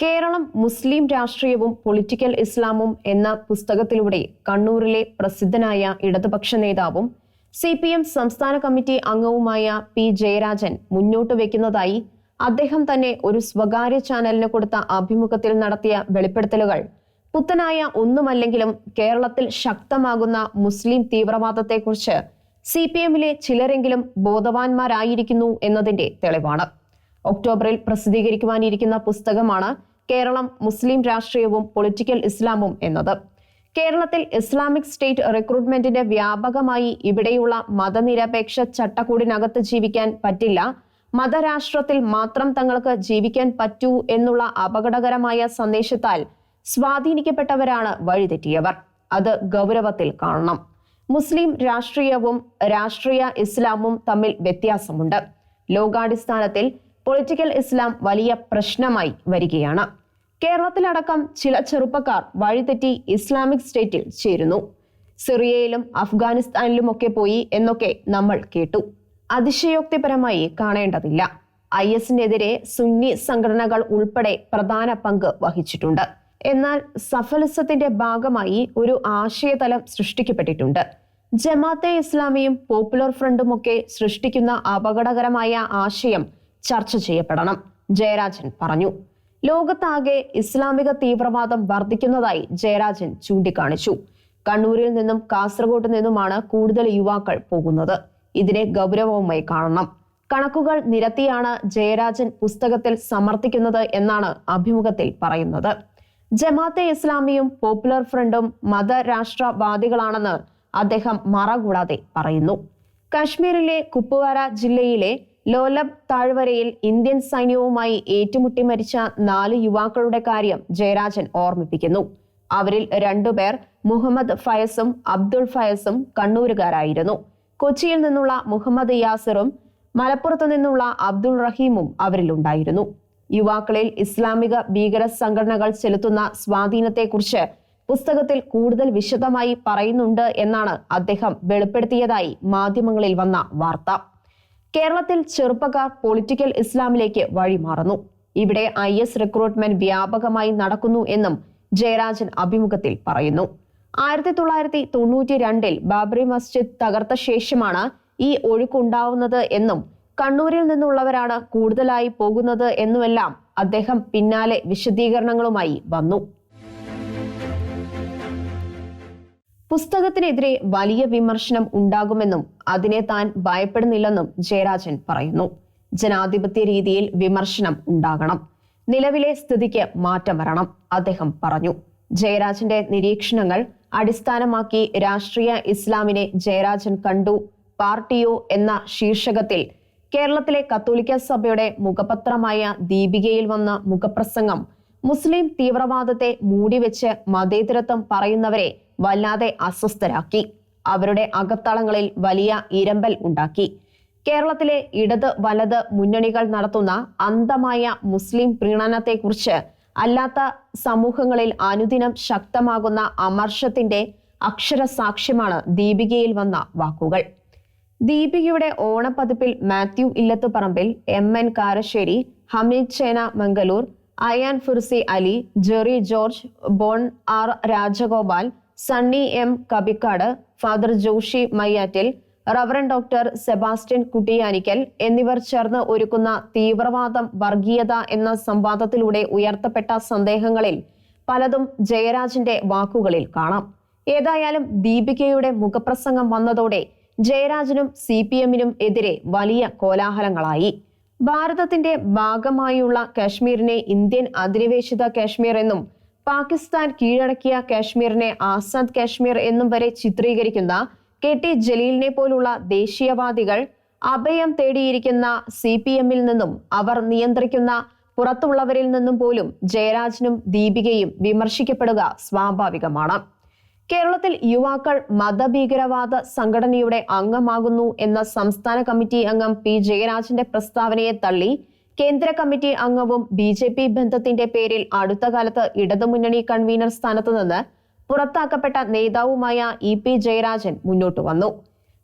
കേരളം മുസ്ലിം രാഷ്ട്രീയവും പൊളിറ്റിക്കൽ ഇസ്ലാമും എന്ന പുസ്തകത്തിലൂടെ കണ്ണൂരിലെ പ്രസിദ്ധനായ ഇടതുപക്ഷ നേതാവും സി പി എം സംസ്ഥാന കമ്മിറ്റി അംഗവുമായ പി ജയരാജൻ മുന്നോട്ട് വയ്ക്കുന്നതായി അദ്ദേഹം തന്നെ ഒരു സ്വകാര്യ ചാനലിന് കൊടുത്ത അഭിമുഖത്തിൽ നടത്തിയ വെളിപ്പെടുത്തലുകൾ. പുത്തനായ ഒന്നുമല്ലെങ്കിലും കേരളത്തിൽ ശക്തമാകുന്ന മുസ്ലിം തീവ്രവാദത്തെക്കുറിച്ച് സി പി എമ്മിലെ ചിലരെങ്കിലും ബോധവാന്മാരായിരിക്കുന്നു എന്നതിന്റെ തെളിവാണ്. ഒക്ടോബറിൽ പ്രസിദ്ധീകരിക്കുവാനിരിക്കുന്ന പുസ്തകമാണ് കേരളം മുസ്ലിം രാഷ്ട്രീയവും പൊളിറ്റിക്കൽ ഇസ്ലാമും എന്നത്. കേരളത്തിൽ ഇസ്ലാമിക് സ്റ്റേറ്റ് റിക്രൂട്ട്മെന്റിന്റെ വ്യാപകമായി ഇവിടെയുള്ള മതനിരപേക്ഷ ചട്ടക്കൂടിനകത്ത് ജീവിക്കാൻ പറ്റില്ല. മതരാഷ്ട്രത്തിൽ മാത്രം തങ്ങൾക്ക് ജീവിക്കാൻ പറ്റൂ എന്നുള്ള അപകടകരമായ സന്ദേശത്താൽ സ്വാധീനിക്കപ്പെട്ടവരാണ് വഴിതെറ്റിയവർ. അത് ഗൗരവത്തിൽ കാണണം. മുസ്ലിം രാഷ്ട്രീയവും രാഷ്ട്രീയ ഇസ്ലാമും തമ്മിൽ വ്യത്യാസമുണ്ട്. ലോകാടിസ്ഥാനത്തിൽ പൊളിറ്റിക്കൽ ഇസ്ലാം വലിയ പ്രശ്നമായി വരികയാണ്. കേരളത്തിലടക്കം ചില ചെറുപ്പക്കാർ വഴിതെറ്റി ഇസ്ലാമിക് സ്റ്റേറ്റിൽ ചേരുന്നു. സിറിയയിലും അഫ്ഗാനിസ്ഥാനിലുമൊക്കെ പോയി എന്നൊക്കെ നമ്മൾ കേട്ടു. അതിശയോക്തിപരമായി കാണേണ്ടതില്ല. ഐ എസിനെതിരെ സുന്നി സംഘടനകൾ ഉൾപ്പെടെ പ്രധാന പങ്ക് വഹിച്ചിട്ടുണ്ട്. എന്നാൽ സഫലിസത്തിന്റെ ഭാഗമായി ഒരു ആശയതലം സൃഷ്ടിക്കപ്പെട്ടിട്ടുണ്ട്. ജമാഅത്തെ ഇസ്ലാമിയും പോപ്പുലർ ഫ്രണ്ടുമൊക്കെ സൃഷ്ടിക്കുന്ന അപകടകരമായ ആശയം ചർച്ച ചെയ്യപ്പെടണം ജയരാജൻ പറഞ്ഞു. ലോകത്താകെ ഇസ്ലാമിക തീവ്രവാദം വർദ്ധിക്കുന്നതായി ജയരാജൻ ചൂണ്ടിക്കാണിച്ചു. കണ്ണൂരിൽ നിന്നും കാസർഗോഡ് നിന്നുമാണ് കൂടുതൽ യുവാക്കൾ പോകുന്നത്. ഇതിനെ ഗൗരവവുമായി കാണണം. കണക്കുകൾ നിരത്തിയാണ് ജയരാജൻ പുസ്തകത്തിൽ സമർത്ഥിക്കുന്നത് എന്നാണ് അഭിമുഖത്തിൽ പറയുന്നത്. ജമാഅത്തെ ഇസ്ലാമിയും പോപ്പുലർ ഫ്രണ്ടും മതരാഷ്ട്രവാദികളാണെന്ന് അദ്ദേഹം മറകൂടാതെ പറയുന്നു. കശ്മീരിലെ കുപ്വാര ജില്ലയിലെ ലോലബ് താഴ്വരയിൽ ഇന്ത്യൻ സൈന്യവുമായി ഏറ്റുമുട്ടി മരിച്ച നാല് യുവാക്കളുടെ കാര്യം ജയരാജൻ ഓർമ്മിപ്പിക്കുന്നു. അവരിൽ രണ്ടുപേർ മുഹമ്മദ് ഫയസും അബ്ദുൾ ഫയസും കണ്ണൂരുകാരായിരുന്നു. കൊച്ചിയിൽ നിന്നുള്ള മുഹമ്മദ് യാസിറും മലപ്പുറത്തു നിന്നുള്ള അബ്ദുൾ റഹീമും അവരിലുണ്ടായിരുന്നു. യുവാക്കളിൽ ഇസ്ലാമിക ഭീകര സംഘടനകൾ ചെലുത്തുന്ന സ്വാധീനത്തെക്കുറിച്ച് പുസ്തകത്തിൽ കൂടുതൽ വിശദമായി പറയുന്നുണ്ട് എന്നാണ് അദ്ദേഹം വെളിപ്പെടുത്തിയതായി മാധ്യമങ്ങളിൽ വന്ന വാർത്ത. കേരളത്തിൽ ചെറുപ്പക്കാർ പൊളിറ്റിക്കൽ ഇസ്ലാമിലേക്ക് വഴിമാറുന്നു. ഇവിടെ ഐ എസ് റിക്രൂട്ട്മെന്റ് വ്യാപകമായി നടക്കുന്നു എന്നും ജയരാജൻ അഭിമുഖത്തിൽ പറയുന്നു. ആയിരത്തി തൊള്ളായിരത്തി തൊണ്ണൂറ്റി രണ്ടിൽ ബാബറി മസ്ജിദ് തകർത്ത ശേഷമാണ് ഈ ഒഴുക്കുണ്ടാവുന്നത് എന്നും കണ്ണൂരിൽ നിന്നുള്ളവരാണ് കൂടുതലായി പോകുന്നത് എന്നുമെല്ലാം അദ്ദേഹം പിന്നാലെ വിശദീകരണങ്ങളുമായി വന്നു. പുസ്തകത്തിനെതിരെ വലിയ വിമർശനം ഉണ്ടാകുമെന്നും അതിനെ താൻ ഭയപ്പെടുന്നില്ലെന്നും ജയരാജൻ പറയുന്നു. ജനാധിപത്യ രീതിയിൽ വിമർശനം ഉണ്ടാകണം. നിലവിലെ സ്ഥിതിക്ക് മാറ്റം വരണം അദ്ദേഹം പറഞ്ഞു. ജയരാജന്റെ നിരീക്ഷണങ്ങൾ അടിസ്ഥാനമാക്കി രാഷ്ട്രീയ ഇസ്ലാമിനെ ജയരാജൻ കണ്ടു. പാർട്ടിയോ എന്ന ശീർഷകത്തിൽ കേരളത്തിലെ കത്തോലിക്ക സഭയുടെ മുഖപത്രമായ ദീപികയിൽ വന്ന മുഖപ്രസംഗം മുസ്ലിം തീവ്രവാദത്തെ മൂടിവെച്ച് മതേതരത്വം പറയുന്നവരെ വല്ലാതെ അസ്വസ്ഥരാക്കി. അവരുടെ അകത്തളങ്ങളിൽ വലിയ ഇരമ്പൽ ഉണ്ടാക്കി. കേരളത്തിലെ ഇടത് വലത് മുന്നണികൾ നടത്തുന്ന അന്തമായ മുസ്ലിം പ്രീണനത്തെക്കുറിച്ച് അല്ലാത്ത സമൂഹങ്ങളിൽ അനുദിനം ശക്തമാകുന്ന അമർഷത്തിന്റെ അക്ഷരസാക്ഷ്യമാണ് ദീപികയിൽ വന്ന വാക്കുകൾ. ദീപികയുടെ ഓണപ്പതിപ്പിൽ മാത്യു ഇല്ലത്തുപറമ്പിൽ എം എൻ കാരശ്ശേരി ഹമീദ് ചേന Mangalore Ayan Fursi Ali Jerry George bone R Rajagopal Sunny M Kapikkad father Joshy Mayyattil reverend doctor Sebastian Kuttianickal എന്നിവർ ചേർന്ന് ഒരുക്കുന്ന തീവ്രവാദം വർഗീയത എന്ന സംവാദത്തിലൂടെ ഉയർത്തപ്പെട്ട സന്ദേഹങ്ങളിൽ പലതും ജയരാജന്റെ വാക്കുകളിൽ കാണാം. ഏതായാലും ദീപികയുടെ മുഖപ്രസംഗം വന്നതോടെ ജയരാജനും സി പി എമ്മിനും എതിരെ വലിയ കോലാഹലങ്ങളായി. ഭാരതത്തിന്റെ ഭാഗമായുള്ള കാശ്മീരിനെ ഇന്ത്യൻ അധിനിവേശിത കാശ്മീർ എന്നും പാകിസ്ഥാൻ കീഴടക്കിയ കാശ്മീരിനെ ആസാദ് കാശ്മീർ എന്നും വരെ ചിത്രീകരിക്കുന്ന കെ ടി ജലീലിനെ പോലുള്ള ദേശീയവാദികൾ അഭയം തേടിയിരിക്കുന്ന സി പി എമ്മിൽ നിന്നും അവർ നിയന്ത്രിക്കുന്ന പുറത്തുള്ളവരിൽ നിന്നും പോലും ജയരാജനും ദീപികയും വിമർശിക്കപ്പെടുക സ്വാഭാവികമാണ്. കേരളത്തിൽ യുവാക്കൾ മതഭീകരവാദ സംഘടനയുടെ അംഗമാകുന്നു എന്ന സംസ്ഥാന കമ്മിറ്റി അംഗം പി ജയരാജന്റെ പ്രസ്താവനയെ തള്ളി കേന്ദ്ര കമ്മിറ്റി അംഗവും ബി ജെ പി ബന്ധത്തിന്റെ പേരിൽ അടുത്ത കാലത്ത് ഇടതുമുന്നണി കൺവീനർ സ്ഥാനത്ത് നിന്ന് പുറത്താക്കപ്പെട്ട നേതാവുമായ ഇ പി ജയരാജൻ മുന്നോട്ട് വന്നു.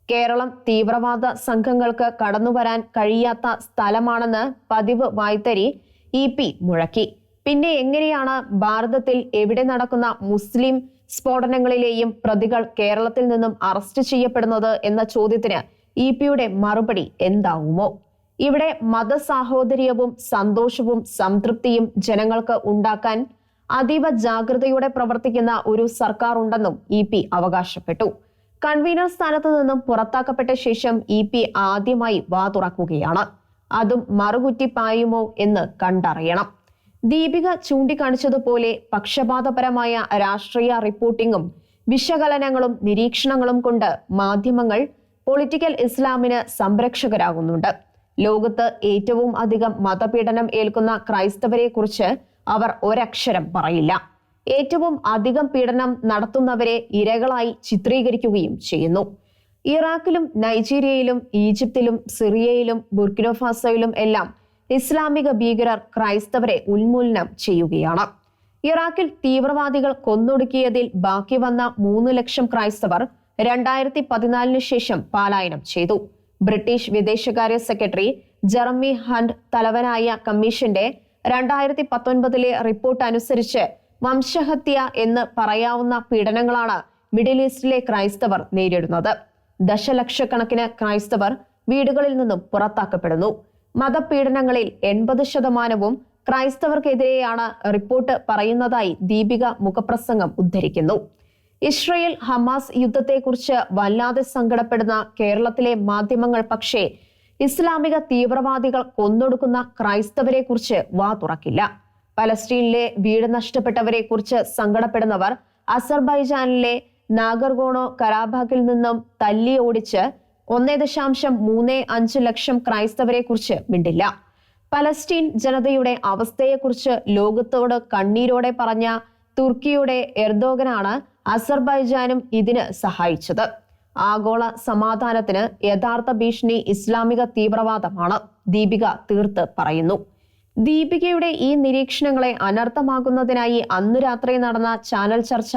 കേരളം തീവ്രവാദ സംഘങ്ങൾക്ക് കടന്നുവരാൻ കഴിയാത്ത സ്ഥലമാണെന്ന് പതിവ് വായ്ത്തരി ഇ പി മുഴക്കി. പിന്നെ എങ്ങനെയാണ് ഭാരതത്തിൽ എവിടെ നടക്കുന്ന മുസ്ലിം സ്ഫോടനങ്ങളിലെയും പ്രതികൾ കേരളത്തിൽ നിന്നും അറസ്റ്റ് ചെയ്യപ്പെടുന്നത് എന്ന ചോദ്യത്തിന് ഇ പിയുടെ മറുപടി എന്താവുമോ? ഇവിടെ മതസാഹോദര്യവും സന്തോഷവും സംതൃപ്തിയും ജനങ്ങൾക്ക് ഉണ്ടാക്കാൻ അതീവ ജാഗ്രതയോടെ പ്രവർത്തിക്കുന്ന ഒരു സർക്കാർ ഉണ്ടെന്നും ഇ പി അവകാശപ്പെട്ടു. കൺവീനർ സ്ഥാനത്ത് നിന്നും പുറത്താക്കപ്പെട്ട ശേഷം ഇ പി ആദ്യമായി വാ തുറക്കുകയാണ്. അതും മറുകുറ്റിപ്പായുമോ എന്ന് കണ്ടറിയണം. ദീപിക ചൂണ്ടിക്കാണിച്ചതുപോലെ പക്ഷപാതപരമായ രാഷ്ട്രീയ റിപ്പോർട്ടിംഗും വിശകലനങ്ങളും നിരീക്ഷണങ്ങളും കൊണ്ട് മാധ്യമങ്ങൾ പൊളിറ്റിക്കൽ ഇസ്ലാമിന് സംരക്ഷകരാകുന്നുണ്ട്. ലോകത്ത് ഏറ്റവും അധികം മതപീഡനം ഏൽക്കുന്ന ക്രൈസ്തവരെ കുറിച്ച് അവർ ഒരക്ഷരം പറയില്ല. ഏറ്റവും അധികം പീഡനം നടത്തുന്നവരെ ഇരകളായി ചിത്രീകരിക്കുകയും ചെയ്യുന്നു. ഇറാഖിലും നൈജീരിയയിലും ഈജിപ്തിലും സിറിയയിലും ബുർക്കിനോഫാസോയിലും എല്ലാം ഇസ്ലാമിക ഭീകരർ ക്രൈസ്തവരെ ഉന്മൂലനം ചെയ്യുകയാണ്. ഇറാഖിൽ തീവ്രവാദികൾ കൊന്നൊടുക്കിയതിൽ ബാക്കി വന്ന മൂന്ന് ലക്ഷം ക്രൈസ്തവർ രണ്ടായിരത്തി പതിനാലിന് ശേഷം പലായനം ചെയ്തു. ബ്രിട്ടീഷ് വിദേശകാര്യ സെക്രട്ടറി ജെറമി ഹണ്ട് തലവനായ കമ്മീഷന്റെ രണ്ടായിരത്തി പത്തൊൻപതിലെ റിപ്പോർട്ട് അനുസരിച്ച് വംശഹത്യ എന്ന് പറയാവുന്ന പീഡനങ്ങളാണ് മിഡിൽ ഈസ്റ്റിലെ ക്രൈസ്തവർ നേരിടുന്നത്. ദശലക്ഷക്കണക്കിന് ക്രൈസ്തവർ വീടുകളിൽ നിന്നും പുറത്താക്കപ്പെടുന്നു. മതപീഡനങ്ങളിൽ എൺപത് ശതമാനവും ക്രൈസ്തവർക്കെതിരെയാണ് റിപ്പോർട്ട് പറയുന്നതായി ദീപിക മുഖപ്രസംഗം ഉദ്ധരിക്കുന്നു. ഇസ്രയേൽ ഹമാസ് യുദ്ധത്തെക്കുറിച്ച് വല്ലാതെ സങ്കടപ്പെടുന്ന കേരളത്തിലെ മാധ്യമങ്ങൾ പക്ഷേ ഇസ്ലാമിക തീവ്രവാദികൾ കൊന്നൊടുക്കുന്ന ക്രൈസ്തവരെ കുറിച്ച് വാ തുറക്കില്ല. പലസ്തീനിലെ വീട് നഷ്ടപ്പെട്ടവരെ കുറിച്ച് സങ്കടപ്പെടുന്നവർ അസർബൈജാനിലെ നാഗർഗോണോ കരാബാഗിൽ നിന്നും തല്ലി ഓടിച്ച് ഒന്നേ ദശാംശം മൂന്ന് അഞ്ച് ലക്ഷം ക്രൈസ്തവരെ കുറിച്ച് മിണ്ടില്ല. പലസ്തീൻ ജനതയുടെ അവസ്ഥയെക്കുറിച്ച് ലോകത്തോട് കണ്ണീരോടെ പറഞ്ഞ തുർക്കിയുടെ എർദോഗനാണ് അസർബൈജാനും ഇതിന് സഹായിച്ചത്. ആഗോള സമാധാനത്തിന് യഥാർത്ഥ ഭീഷണി ഇസ്ലാമിക തീവ്രവാദമാണ് ദീപിക തീർത്ത് പറയുന്നു. ദീപികയുടെ ഈ നിരീക്ഷണങ്ങളെ അനർത്ഥമാക്കുന്നതിനായി അന്നു രാത്രി നടന്ന ചാനൽ ചർച്ച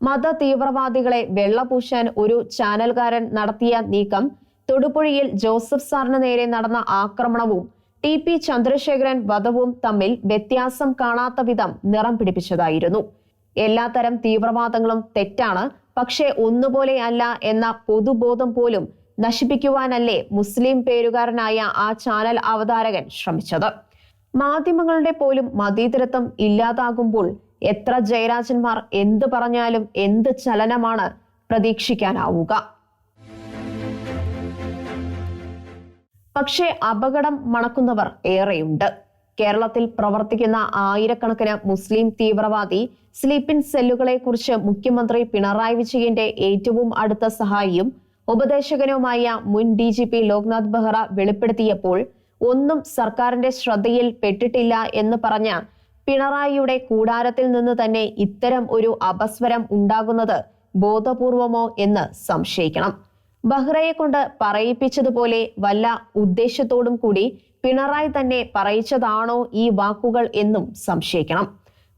മത തീവ്രവാദികളെ വെള്ളപൂശാൻ ഒരു ചാനൽകാരൻ നടത്തിയ നീക്കം തൊടുപുഴയിൽ ജോസഫ് സാറിന് നേരെ നടന്ന ആക്രമണവും ടി പി ചന്ദ്രശേഖരൻ വധവും തമ്മിൽ വ്യത്യാസം കാണാത്ത വിധം നിറം പിടിപ്പിച്ചതായിരുന്നു. എല്ലാത്തരം തീവ്രവാദങ്ങളും തെറ്റാണ്. പക്ഷേ ഒന്നുപോലെയല്ല എന്ന പൊതുബോധം പോലും നശിപ്പിക്കുവാനല്ലേ മുസ്ലിം പേരുകാരനായ ആ ചാനൽ അവതാരകൻ ശ്രമിച്ചത്. മാധ്യമങ്ങളുടെ പോലും മതീതരത്വം ഇല്ലാതാകുമ്പോൾ എത്ര ജയരാജന്മാർ എന്ത് പറഞ്ഞാലും എന്ത് ചലനമാണ് പ്രതീക്ഷിക്കാനാവുക. പക്ഷേ അപകടം മണക്കുന്നവർ ഏറെയുണ്ട്. കേരളത്തിൽ പ്രവർത്തിക്കുന്ന ആയിരക്കണക്കിന് മുസ്ലിം തീവ്രവാദി സ്ലീപ്പിൻ സെല്ലുകളെ കുറിച്ച് മുഖ്യമന്ത്രി പിണറായി വിജയന്റെ ഏറ്റവും അടുത്ത സഹായിയും ഉപദേശകനുമായ മുൻ D G P Loknath Behera വെളിപ്പെടുത്തിയപ്പോൾ ഒന്നും സർക്കാരിന്റെ ശ്രദ്ധയിൽ പെട്ടിട്ടില്ല എന്ന് പറഞ്ഞ പിണറായിയുടെ കൂടാരത്തിൽ നിന്ന് തന്നെ ഇത്തരം ഒരു അപസ്വരം ഉണ്ടാകുന്നത് ബോധപൂർവമോ എന്ന് സംശയിക്കണം. ബഹ്റയെ കൊണ്ട് പറയിപ്പിച്ചതുപോലെ വല്ല ഉദ്ദേശത്തോടും കൂടി പിണറായി തന്നെ പറയിച്ചതാണോ ഈ വാക്കുകൾ എന്നും സംശയിക്കണം.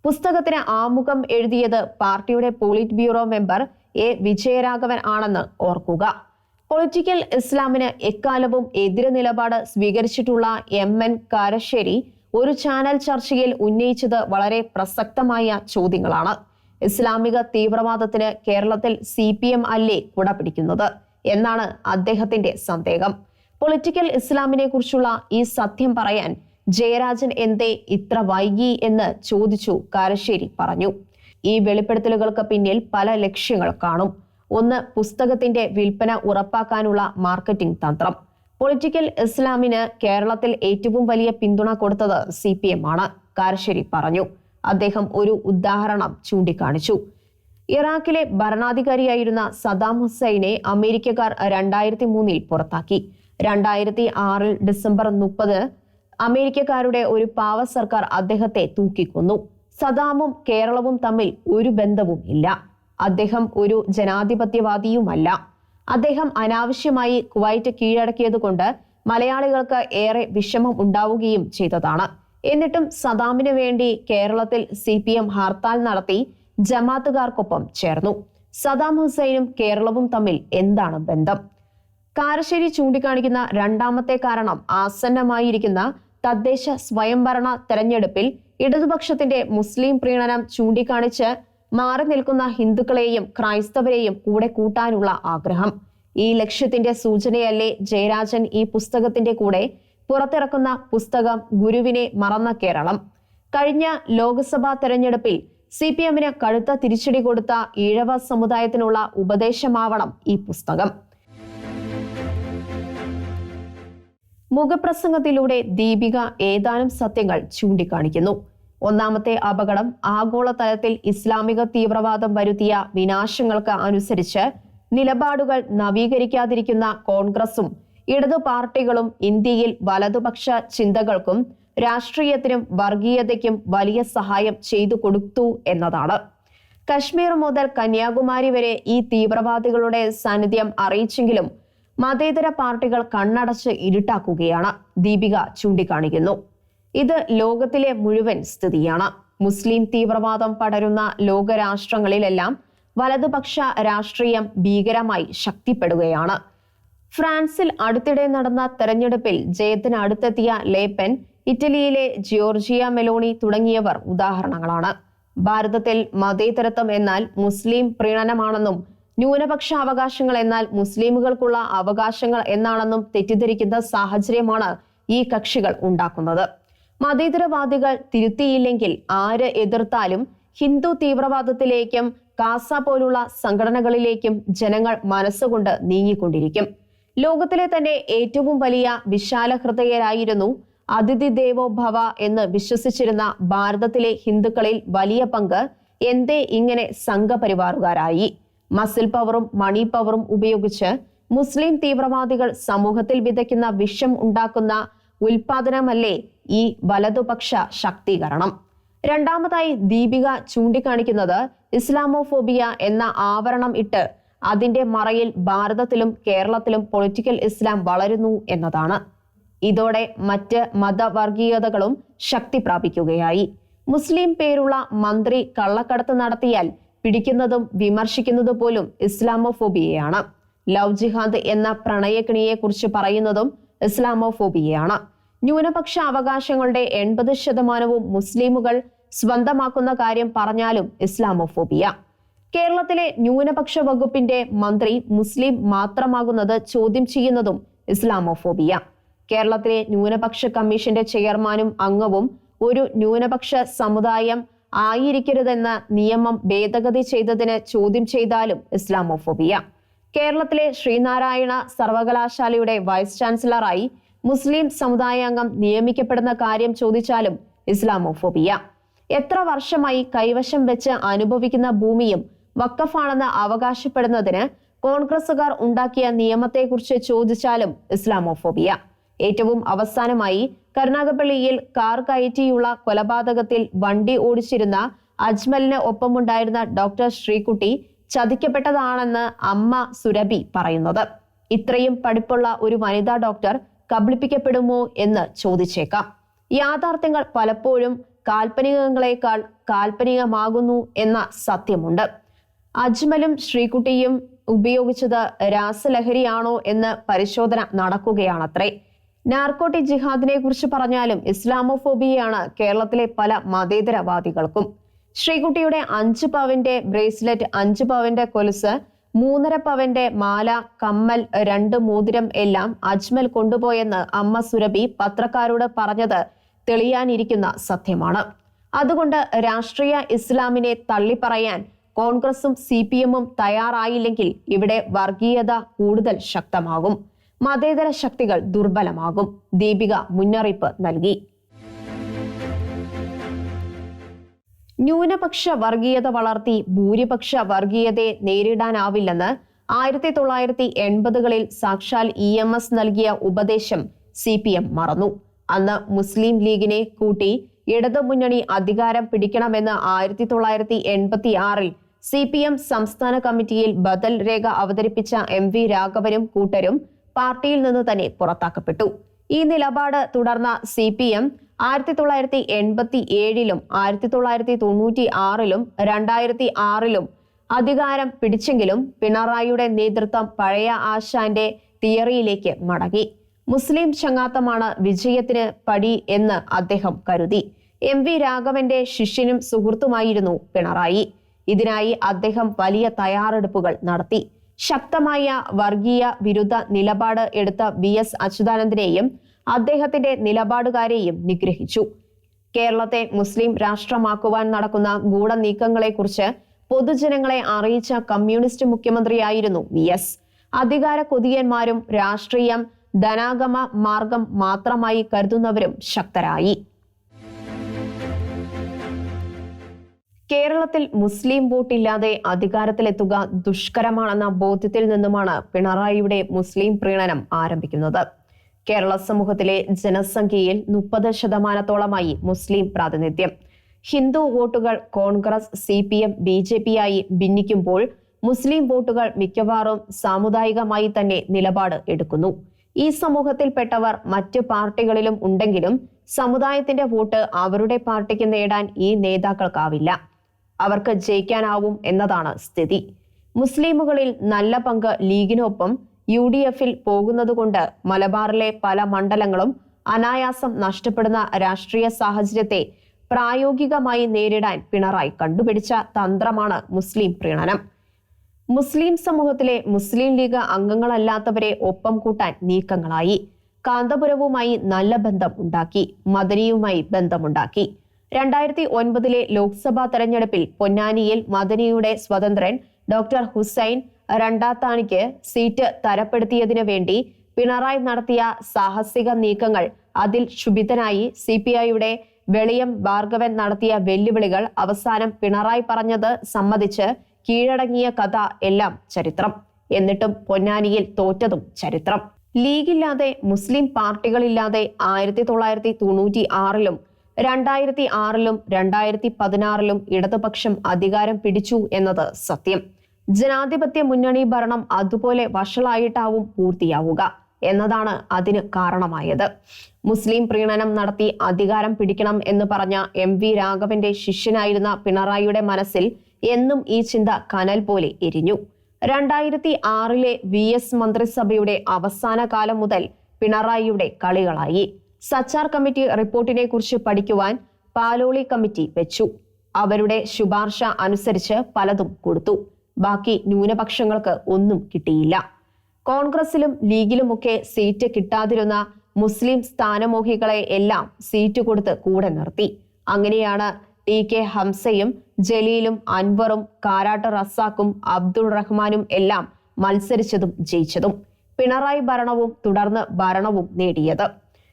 പുസ്തകത്തിന് ആമുഖം എഴുതിയത് പാർട്ടിയുടെ polit bureau member A Vijayaraghavan ആണെന്ന് ഓർക്കുക. പൊളിറ്റിക്കൽ ഇസ്ലാമിന് എക്കാലവും എതിരെ നിലപാട് സ്വീകരിച്ചിട്ടുള്ള എം എൻ കാരശ്ശേരി ഒരു ചാനൽ ചർച്ചയിൽ ഉന്നയിച്ചത് വളരെ പ്രസക്തമായ ചോദ്യങ്ങളാണ്. ഇസ്ലാമിക തീവ്രവാദത്തിന് കേരളത്തിൽ സി പി എം അല്ലേ കുട പിടിക്കുന്നത് എന്നാണ് അദ്ദേഹത്തിന്റെ സന്ദേഹം. പൊളിറ്റിക്കൽ ഇസ്ലാമിനെ കുറിച്ചുള്ള ഈ സത്യം പറയാൻ ജയരാജൻ എന്തേ ഇത്ര വൈകി എന്ന് ചോദിച്ചു കാരശ്ശേരി പറഞ്ഞു. ഈ വെളിപ്പെടുത്തലുകൾക്ക് പിന്നിൽ പല ലക്ഷ്യങ്ങൾ കാണും. ഒന്ന് പുസ്തകത്തിന്റെ വിൽപ്പന ഉറപ്പാക്കാനുള്ള മാർക്കറ്റിംഗ് തന്ത്രം. പൊളിറ്റിക്കൽ ഇസ്ലാമിന് കേരളത്തിൽ ഏറ്റവും വലിയ പിന്തുണ കൊടുത്തത് സി പി എം ആണ് കാരശ്ശേരി പറഞ്ഞു. അദ്ദേഹം ഒരു ഉദാഹരണം ചൂണ്ടിക്കാണിച്ചു. ഇറാഖിലെ ഭരണാധികാരിയായിരുന്ന സദാം ഹുസൈനെ അമേരിക്കക്കാർ രണ്ടായിരത്തി മൂന്നിൽ പുറത്താക്കി. രണ്ടായിരത്തി ആറിൽ ഡിസംബർ മുപ്പത് അമേരിക്കക്കാരുടെ ഒരു പാവ സർക്കാർ അദ്ദേഹത്തെ തൂക്കിക്കൊന്നു. സദാമും കേരളവും തമ്മിൽ ഒരു ബന്ധവും ഇല്ല. അദ്ദേഹം ഒരു ജനാധിപത്യവാദിയുമല്ല. അദ്ദേഹം അനാവശ്യമായി കുവൈറ്റ് കീഴടക്കിയതുകൊണ്ട് മലയാളികൾക്ക് ഏറെ വിഷമം ഉണ്ടാവുകയും ചെയ്തതാണ്. എന്നിട്ടും സദാമിന് വേണ്ടി കേരളത്തിൽ സി പി എം ഹർത്താൽ നടത്തി ജമാത്തുകാർക്കൊപ്പം ചേർന്നു. സദാം ഹുസൈനും കേരളവും തമ്മിൽ എന്താണ് ബന്ധം? കാരശ്ശേരി ചൂണ്ടിക്കാണിക്കുന്ന രണ്ടാമത്തെ കാരണം ആസന്നമായിരിക്കുന്ന തദ്ദേശ സ്വയംഭരണ തെരഞ്ഞെടുപ്പിൽ ഇടതുപക്ഷത്തിന്റെ മുസ്ലിം പ്രീണനം ചൂണ്ടിക്കാണിച്ച് മാറി നിൽക്കുന്ന ഹിന്ദുക്കളെയും ക്രൈസ്തവരെയും കൂടെ കൂട്ടാനുള്ള ആഗ്രഹം. ഈ ലക്ഷ്യത്തിന്റെ സൂചനയല്ലേ ജയരാജൻ ഈ പുസ്തകത്തിന്റെ കൂടെ പുറത്തിറക്കുന്ന പുസ്തകം ഗുരുവിനെ മറന്ന കേരളം. കഴിഞ്ഞ ലോക്സഭാ തെരഞ്ഞെടുപ്പിൽ സി പി എമ്മിന് കടുത്ത തിരിച്ചടി കൊടുത്ത ഈഴവ സമുദായത്തിനുള്ള ഉപദേശമാവണം ഈ പുസ്തകം. മുഖപ്രസംഗത്തിലൂടെ ദീപിക ഏതാനും സത്യങ്ങൾ ചൂണ്ടിക്കാണിക്കുന്നു. ഒന്നാമത്തെ അപകടം ആഗോളതലത്തിൽ ഇസ്ലാമിക തീവ്രവാദം വരുത്തിയ വിനാശങ്ങൾക്ക് അനുസരിച്ച് നിലപാടുകൾ നവീകരിക്കാതിരിക്കുന്ന കോൺഗ്രസും ഇടതു പാർട്ടികളും ഇന്ത്യയിൽ വലതുപക്ഷ ചിന്തകൾക്കും രാഷ്ട്രീയത്തിനും വർഗീയതയ്ക്കും വലിയ സഹായം ചെയ്തു കൊടുത്തു എന്നതാണ്. കശ്മീർ മുതൽ കന്യാകുമാരി വരെ ഈ തീവ്രവാദികളുടെ സാന്നിധ്യം അറിയിച്ചെങ്കിലും മതേതര പാർട്ടികൾ കണ്ണടച്ച് ഇരുട്ടാക്കുകയാണ്. ദീപിക ചൂണ്ടിക്കാണിക്കുന്നു. ഇത് ലോകത്തിലെ മുഴുവൻ സ്ഥിതിയാണ്. മുസ്ലിം തീവ്രവാദം പടരുന്ന ലോകരാഷ്ട്രങ്ങളിലെല്ലാം വലതുപക്ഷ രാഷ്ട്രീയം ഭീകരമായി ശക്തിപ്പെടുകയാണ്. ഫ്രാൻസിൽ അടുത്തിടെ നടന്ന തെരഞ്ഞെടുപ്പിൽ ജയത്തിന് അടുത്തെത്തിയ ലേപ്പൻ ഇറ്റലിയിലെ ജിയോർജിയ മെലോണി തുടങ്ങിയവർ ഉദാഹരണങ്ങളാണ്. ഭാരതത്തിൽ മതേതരത്വം എന്നാൽ മുസ്ലിം പ്രീണനമാണെന്നും ന്യൂനപക്ഷ അവകാശങ്ങൾ എന്നാൽ മുസ്ലിമുകൾക്കുള്ള അവകാശങ്ങൾ എന്നാണെന്നും തെറ്റിദ്ധരിക്കുന്ന സാഹചര്യമാണ് ഈ കക്ഷികൾ ഉണ്ടാക്കുന്നത്. മതേതരവാദികൾ തിരുത്തിയില്ലെങ്കിൽ ആര് എതിർത്താലും ഹിന്ദു തീവ്രവാദത്തിലേക്കും കാസ പോലുള്ള സംഘടനകളിലേക്കും ജനങ്ങൾ മനസ്സുകൊണ്ട് നീങ്ങിക്കൊണ്ടിരിക്കും. ലോകത്തിലെ തന്നെ ഏറ്റവും വലിയ വിശാല ഹൃദയരായിരുന്നു അതിഥി ദേവോ ഭവ എന്ന് വിശ്വസിച്ചിരുന്ന ഭാരതത്തിലെ ഹിന്ദുക്കളിൽ വലിയ പങ്ക് എന്തേ ഇങ്ങനെ സംഘപരിവാറുകാരായി. മസിൽ പവറും മണി പവറും ഉപയോഗിച്ച് മുസ്ലിം തീവ്രവാദികൾ സമൂഹത്തിൽ വിതയ്ക്കുന്ന വിഷം ഉണ്ടാക്കുന്ന ഉൽപാദനമല്ലേ ഈ വലതുപക്ഷ ശാക്തീകരണം? രണ്ടാമതായി ദീപിക ചൂണ്ടിക്കാണിക്കുന്നത് ഇസ്ലാമോഫോബിയ എന്ന ആവരണം ഇട്ട് അതിന്റെ മറയിൽ ഭാരതത്തിലും കേരളത്തിലും പൊളിറ്റിക്കൽ ഇസ്ലാം വളരുന്നു എന്നതാണ്. ഇതോടെ മറ്റ് മതവർഗീയതകളും ശക്തി പ്രാപിക്കുകയായി. മുസ്ലിം പേരുള്ള മന്ത്രി കള്ളക്കടത്ത് നടത്തിയാൽ പിടിക്കുന്നതും വിമർശിക്കുന്നതും പോലും ഇസ്ലാമോഫോബിയയാണ്. ലവ് ജിഹാദ് എന്ന കുറിച്ച് പറയുന്നതും ഇസ്ലാമോഫോബിയയാണ്. ന്യൂനപക്ഷ അവകാശങ്ങളുടെ എൺപത് ശതമാനവും മുസ്ലിമുകൾ സ്വന്തമാക്കുന്ന കാര്യം പറഞ്ഞാലും ഇസ്ലാമോഫോബിയ. കേരളത്തിലെ ന്യൂനപക്ഷ വകുപ്പിന്റെ മന്ത്രി മുസ്ലിം മാത്രമാകുന്നത് ചോദ്യം ചെയ്യുന്നതും ഇസ്ലാമോഫോബിയ. കേരളത്തിലെ ന്യൂനപക്ഷ കമ്മീഷന്റെ ചെയർമാനും അംഗവും ഒരു ന്യൂനപക്ഷ സമുദായം ആയിരിക്കരുതെന്ന നിയമം ഭേദഗതി ചെയ്തതിന് ചോദ്യം ചെയ്താലും ഇസ്ലാമോഫോബിയ. കേരളത്തിലെ ശ്രീനാരായണ സർവകലാശാലയുടെ വൈസ് ചാൻസലറായി മുസ്ലിം സമുദായാംഗം നിയമിക്കപ്പെടുന്ന കാര്യം ചോദിച്ചാലും ഇസ്ലാമോഫോബിയ. എത്ര വർഷമായി കൈവശം വെച്ച് അനുഭവിക്കുന്ന ഭൂമിയും വക്കഫാണെന്ന് അവകാശപ്പെടുന്നതിന് കോൺഗ്രസുകാർ ഉണ്ടാക്കിയ നിയമത്തെക്കുറിച്ച് ചോദിച്ചാലും ഇസ്ലാമോഫോബിയ. ഏറ്റവും അവസാനമായി കരുനാഗപ്പള്ളിയിൽ കാർ കയറ്റിയുള്ള കൊലപാതകത്തിൽ വണ്ടി ഓടിച്ചിരുന്ന അജ്മലിന് ഒപ്പമുണ്ടായിരുന്ന ഡോക്ടർ ശ്രീകുട്ടി ചതിക്കപ്പെട്ടതാണെന്ന് അമ്മ സുരഭി പറയുന്നത്. ഇത്രയും പഠിപ്പുള്ള ഒരു വനിതാ ഡോക്ടർ കബളിപ്പിക്കപ്പെടുമോ എന്ന് ചോദിച്ചേക്കാം. യാഥാർത്ഥ്യങ്ങൾ പലപ്പോഴും കാൽപ്പനികങ്ങളെക്കാൾ കാൽപ്പനികമാകുന്നു എന്ന സത്യമുണ്ട്. അജ്മലും ശ്രീകുട്ടിയും ഉപയോഗിച്ചത് രാസലഹരിയാണോ എന്ന് പരിശോധന നടക്കുകയാണത്രേ. നാർക്കോട്ടിക് ജിഹാദിനെ കുറിച്ച് പറഞ്ഞാലും ഇസ്ലാമോഫോബിയയാണ് കേരളത്തിലെ പല മതേതരവാദികൾക്കും. ശ്രീകുട്ടിയുടെ അഞ്ച് പവന്റെ ബ്രേസ്ലെറ്റ് അഞ്ച് പവന്റെ കൊലുസ് മൂന്നര പവന്റെ മാല കമ്മൽ രണ്ട് മോതിരം എല്ലാം അജ്മൽ കൊണ്ടുപോയെന്ന് അമ്മ സുരഭി പത്രക്കാരോട് പറഞ്ഞത് തെളിയാനിരിക്കുന്ന സത്യമാണ്. അതുകൊണ്ട് രാഷ്ട്രീയ ഇസ്ലാമിനെ തള്ളിപ്പറയാൻ കോൺഗ്രസും സി പി എമ്മും തയ്യാറായില്ലെങ്കിൽ ഇവിടെ വർഗീയത കൂടുതൽ ശക്തമാകും. മതേതര ശക്തികൾ ദുർബലമാകും. ദീപിക മുന്നറിയിപ്പ് നൽകി. ന്യൂനപക്ഷ വർഗീയത വളർത്തി ഭൂരിപക്ഷ വർഗീയതയെ നേരിടാനാവില്ലെന്ന് ആയിരത്തി തൊള്ളായിരത്തി എൺപതുകളിൽ സാക്ഷാൽ ഇ എം എസ് നൽകിയ ഉപദേശം സി പി എം മറന്നു. അന്ന് മുസ്ലിം ലീഗിനെ കൂട്ടി ഇടതുമുന്നണി അധികാരം പിടിക്കണമെന്ന് ആയിരത്തി തൊള്ളായിരത്തി എൺപത്തി ആറിൽ സി പി എം സംസ്ഥാന കമ്മിറ്റിയിൽ ബദൽ രേഖ അവതരിപ്പിച്ച എം വി രാഘവനും കൂട്ടരും പാർട്ടിയിൽ നിന്ന് തന്നെ പുറത്താക്കപ്പെട്ടു. ഈ നിലപാട് തുടർന്ന സി പി എം ആയിരത്തി തൊള്ളായിരത്തി എൺപത്തി ഏഴിലും ആയിരത്തി തൊള്ളായിരത്തി തൊണ്ണൂറ്റി ആറിലും രണ്ടായിരത്തി ആറിലും അധികാരം പിടിച്ചെങ്കിലും പിണറായിയുടെ നേതൃത്വം പഴയ ആശാന്റെ തിയറിയിലേക്ക് മടങ്ങി. മുസ്ലിം ചങ്ങാത്തമാണ് വിജയത്തിന് പടി എന്ന് അദ്ദേഹം കരുതി. എം വി രാഘവന്റെ ശിഷ്യനും സുഹൃത്തുമായിരുന്നു പിണറായി. ഇതിനായി അദ്ദേഹം വലിയ തയ്യാറെടുപ്പുകൾ നടത്തി. ശക്തമായ വർഗീയ വിരുദ്ധ നിലപാട് എടുത്ത വി എസ് അച്യുതാനന്ദനെയും അദ്ദേഹത്തിന്റെ നിലപാടുകാരെയും നിഗ്രഹിച്ചു. കേരളത്തെ മുസ്ലിം രാഷ്ട്രമാക്കുവാൻ നടക്കുന്ന ഗൂഢനീക്കങ്ങളെക്കുറിച്ച് പൊതുജനങ്ങളെ അറിയിച്ച കമ്മ്യൂണിസ്റ്റ് മുഖ്യമന്ത്രിയായിരുന്നു വി എസ്. അധികാര കൊതിയന്മാരും രാഷ്ട്രീയം ധനാഗമ മാർഗം മാത്രമായി കരുതുന്നവരും ശക്തരായി. കേരളത്തിൽ മുസ്ലിം വോട്ടില്ലാതെ അധികാരത്തിലെത്തുക ദുഷ്കരമാണെന്ന ബോധ്യത്തിൽ നിന്നുമാണ് പിണറായിയുടെ മുസ്ലിം പ്രീണനം ആരംഭിക്കുന്നത്. കേരള സമൂഹത്തിലെ ജനസംഖ്യയിൽ മുപ്പത് ശതമാനത്തോളമായി മുസ്ലിം പ്രാതിനിധ്യം. ഹിന്ദു വോട്ടുകൾ Congress C P M B J P ആയി ഭിന്നിക്കുമ്പോൾ മുസ്ലിം വോട്ടുകൾ മിക്കവാറും സാമുദായികമായി തന്നെ നിലപാട് എടുക്കുന്നു. ഈ സമൂഹത്തിൽപ്പെട്ടവർ മറ്റ് പാർട്ടികളിലും ഉണ്ടെങ്കിലും സമുദായത്തിന്റെ വോട്ട് അവരുടെ പാർട്ടിക്ക് നേടാൻ ഈ നേതാക്കൾക്കാവില്ല. അവർക്ക് ജയിക്കാനാവും എന്നതാണ് സ്ഥിതി. മുസ്ലിമുകളിൽ നല്ല പങ്ക് ലീഗിനൊപ്പം യു ഡി എഫിൽ പോകുന്നതുകൊണ്ട് മലബാറിലെ പല മണ്ഡലങ്ങളും അനായാസം നഷ്ടപ്പെടുന്ന രാഷ്ട്രീയ സാഹചര്യത്തെ പ്രായോഗികമായി നേരിടാൻ പിണറായി കണ്ടുപിടിച്ച തന്ത്രമാണ് മുസ്ലിം പ്രീണനം. മുസ്ലിം സമൂഹത്തിലെ മുസ്ലിം ലീഗ് അംഗങ്ങളല്ലാത്തവരെ ഒപ്പം കൂട്ടാൻ നീക്കങ്ങളായി. കാന്തപുരവുമായി നല്ല ബന്ധം ഉണ്ടാക്കി. മദനിയുമായി ബന്ധമുണ്ടാക്കി. രണ്ടായിരത്തി ഒൻപതിലെ ലോക്സഭാ തെരഞ്ഞെടുപ്പിൽ പൊന്നാനിയിൽ മദനിയുടെ സ്വതന്ത്രൻ ഡോക്ടർ ഹുസൈൻ രണ്ടാത്താണിക്ക് സീറ്റ് തരപ്പെടുത്തിയതിനു വേണ്ടി പിണറായി നടത്തിയ സാഹസിക നീക്കങ്ങൾ അതിൽ ക്ഷുഭിതനായി സി പി ഐയുടെ വെളിയം ഭാർഗവൻ നടത്തിയ വെല്ലുവിളികൾ അവസാനം പിണറായി പറഞ്ഞത് സമ്മതിച്ച് കീഴടങ്ങിയ കഥ എല്ലാം ചരിത്രം. എന്നിട്ടും പൊന്നാനിയിൽ തോറ്റതും ചരിത്രം. ലീഗില്ലാതെ മുസ്ലിം പാർട്ടികളില്ലാതെ ആയിരത്തി തൊള്ളായിരത്തി തൊണ്ണൂറ്റി ആറിലും രണ്ടായിരത്തി ആറിലും രണ്ടായിരത്തി പതിനാറിലും ഇടതുപക്ഷം അധികാരം പിടിച്ചു എന്നത് സത്യം. ജനാധിപത്യ മുന്നണി ഭരണം അതുപോലെ വഷളായിട്ടാവും പൂർത്തിയാവുക എന്നതാണ് അതിന് കാരണമായത്. മുസ്ലിം പ്രീണനം നടത്തി അധികാരം പിടിക്കണം എന്ന് പറഞ്ഞ എം വി രാഘവന്റെ ശിഷ്യനായിരുന്ന പിണറായിയുടെ മനസ്സിൽ എന്നും ഈ ചിന്ത കനൽ പോലെ എരിഞ്ഞു. രണ്ടായിരത്തി ആറിലെ വി എസ് മന്ത്രിസഭയുടെ അവസാന കാലം മുതൽ പിണറായിയുടെ കളികളായി. സച്ചാർ കമ്മിറ്റി റിപ്പോർട്ടിനെ കുറിച്ച് പഠിക്കുവാൻ പാലോളി കമ്മിറ്റി വെച്ചു. അവരുടെ ശുപാർശ അനുസരിച്ച് പലതും കൊടുത്തു. ബാക്കി ന്യൂനപക്ഷങ്ങൾക്ക് ഒന്നും കിട്ടിയില്ല. കോൺഗ്രസിലും ലീഗിലുമൊക്കെ സീറ്റ് കിട്ടാതിരുന്ന മുസ്ലിം സ്ഥാനമോഹികളെ എല്ലാം സീറ്റ് കൊടുത്ത് കൂടെ നിർത്തി. അങ്ങനെയാണ് ടി കെ ഹംസയും ജലീലും അൻവറും കാരാട്ട് റസാക്കും അബ്ദുൾ റഹ്മാനും എല്ലാം മത്സരിച്ചതും ജയിച്ചതും. പിണറായി ഭരണവും തുടർന്ന് ഭരണവും നേടിയത്.